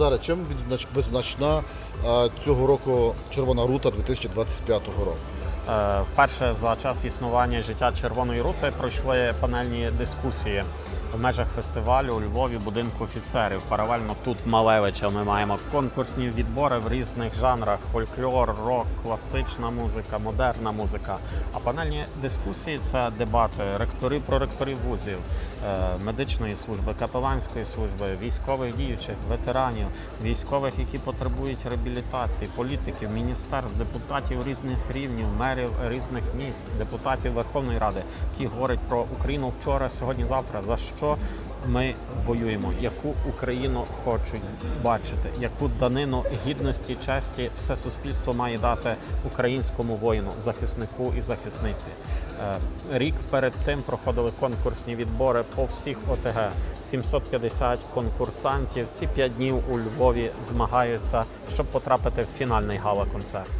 Назаре, чим відзнач... визначна е, цього року Червона рута 2025 року? Е, Вперше за час існування життя Червоної рути пройшли панельні дискусії в межах фестивалю у Львові будинку офіцерів. Паралельно тут Малевича ми маємо конкурсні відбори в різних жанрах: фольклор, рок, класична музика, модерна музика. А панельні дискусії це дебати ректорів про ректорів вузів, е, медичної служби, капеланської служби, військових діючих, ветеранів, військових, які потребують реабілітації, політиків, міністерств, депутатів різних рівнів, мерів різних міст, депутатів Верховної Ради, які говорять про Україну вчора, сьогодні, завтра. За що ми воюємо? Яку Україну хочуть бачити? Яку данину гідності, честі все суспільство має дати українському воїну, захиснику і захисниці? Е, Рік перед тим проходили конкурсні відбори по всіх ОТГ. 750 конкурсантів. Ці п'ять днів у Львові змагаються, щоб потрапити в фінальний гала-концерт.